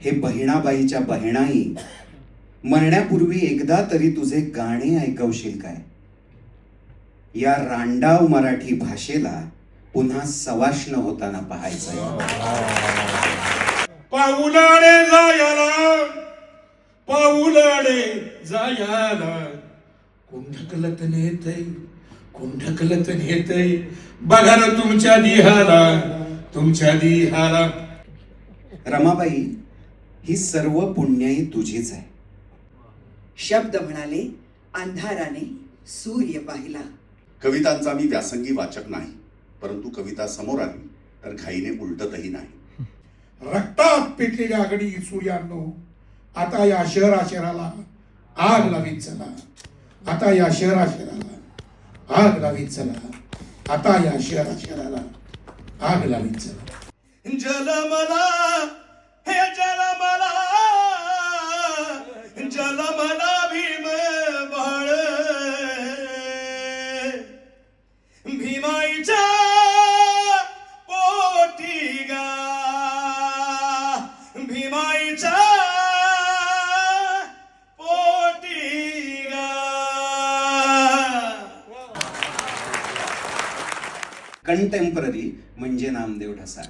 हे बहिणाबाईच्या बहिणाई मरण्यापूर्वी एकदा तरी तुझे गाणे ऐकवशील काय? या रांडाव मराठी भाषेला पुन्हा सवाष्ण होताना पाहायचंय पाऊलाडे जायला पाऊलाडे जायला. कुंढकलत नेतय कुंढकलत नेतय बघा ना तुमच्या दिहाला तुमच्या दिहाला. रमाबाई ही सर्व पुण्याई तुझीच आहे. शब्द म्हणाले अंधाराने सूर्य पाहिला. कवितांचा मी व्यासंगी वाचक नाही परंतु कविता समोर आली तर घाईने उलटतही नाही. रक्तात पेटलेल्या आगडी सूर्यानो आता या शहरा शहराला आग लावीत चला. आता या शहरा शहराला आग लावीत चला. आता या शहरा शहराला आग लावीत चला. जलमला भीमाईच्या पोटी गा भीमाईच्या पोटी गा कंटेम्पररी म्हणजे नामदेव ढसाळ.